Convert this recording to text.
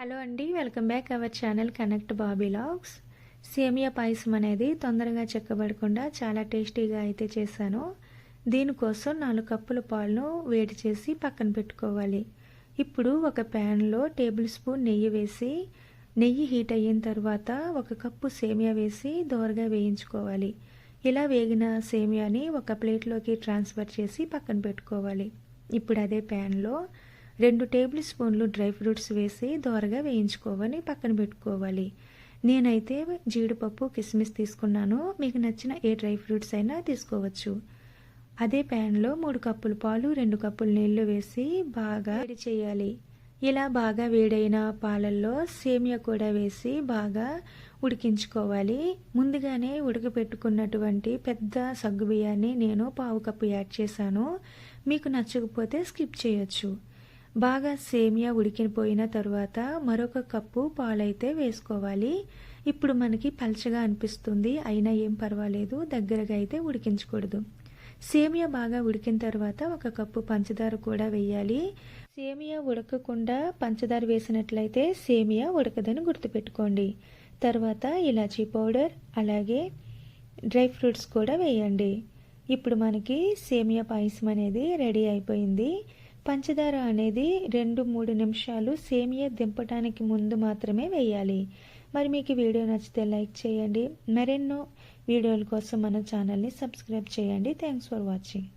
Hello అండి welcome back our channel connect Bobby vlogs. Semiya payasam అనేది తొందరగా చెక్కబడకుండా చాలా టేస్టీగా అయితే చేశాను. దీనికోసం నాలుగు కప్పుల పాలను వేడి చేసి పక్కన పెట్టుకోవాలి. ఇప్పుడు ఒక ప్యాన్లో టేబుల్ స్పూన్ నెయ్యి వేసి నెయ్యి హీట్ అయిన తర్వాత ఒక కప్పు సేమియా వేసి దోరగా వేయించుకోవాలి. ఇలా వేగిన సేమియాని ఒక ప్లేట్లోకి ట్రాన్స్ఫర్ చేసి పక్కన పెట్టుకోవాలి. ఇప్పుడు అదే ప్యాన్లో రెండు టేబుల్ స్పూన్లు డ్రై ఫ్రూట్స్ వేసి దోరగా వేయించుకోవాలి పక్కన పెట్టుకోవాలి. నేనైతే జీడిపప్పు కిస్మిస్ తీసుకున్నాను. మీకు నచ్చిన ఏ డ్రై ఫ్రూట్స్ అయినా తీసుకోవచ్చు. అదే ప్యాన్లో మూడు కప్పులు పాలు రెండు కప్పులు నీళ్ళు వేసి బాగా వేడి చేయాలి. ఇలా బాగా వేడైన పాలల్లో సేమియా కూడా వేసి బాగా ఉడికించుకోవాలి. ముందుగానే ఉడకపెట్టుకున్నటువంటి పెద్ద సగ్గు బియ్యాన్ని నేను పావు కప్పు యాడ్ చేశాను. మీకు నచ్చకపోతే స్కిప్ చేయొచ్చు. బాగా సేమియా ఉడికిపోయిన తర్వాత మరొక కప్పు పాలైతే వేసుకోవాలి. ఇప్పుడు మనకి పల్చగా అనిపిస్తుంది అయినా ఏం పర్వాలేదు దగ్గరగా అయితే ఉడికించకూడదు. సేమియా బాగా ఉడికిన తర్వాత ఒక కప్పు పంచదార కూడా వేయాలి. సేమియా ఉడకకుండా పంచదార వేసినట్లయితే సేమియా ఉడకదని గుర్తుపెట్టుకోండి. తర్వాత ఇలాచీ పౌడర్ అలాగే డ్రై ఫ్రూట్స్ కూడా వేయండి. ఇప్పుడు మనకి సేమియా పాయసం అనేది రెడీ అయిపోయింది. పంచదార అనేది రెండు మూడు నిమిషాలు సేమియా దింపడానికి ముందు మాత్రమే వేయాలి. మరి మీకు వీడియో నచ్చితే లైక్ చేయండి. మరెన్నో వీడియోల కోసం మన ఛానల్ని సబ్స్క్రైబ్ చేయండి. Thanks for watching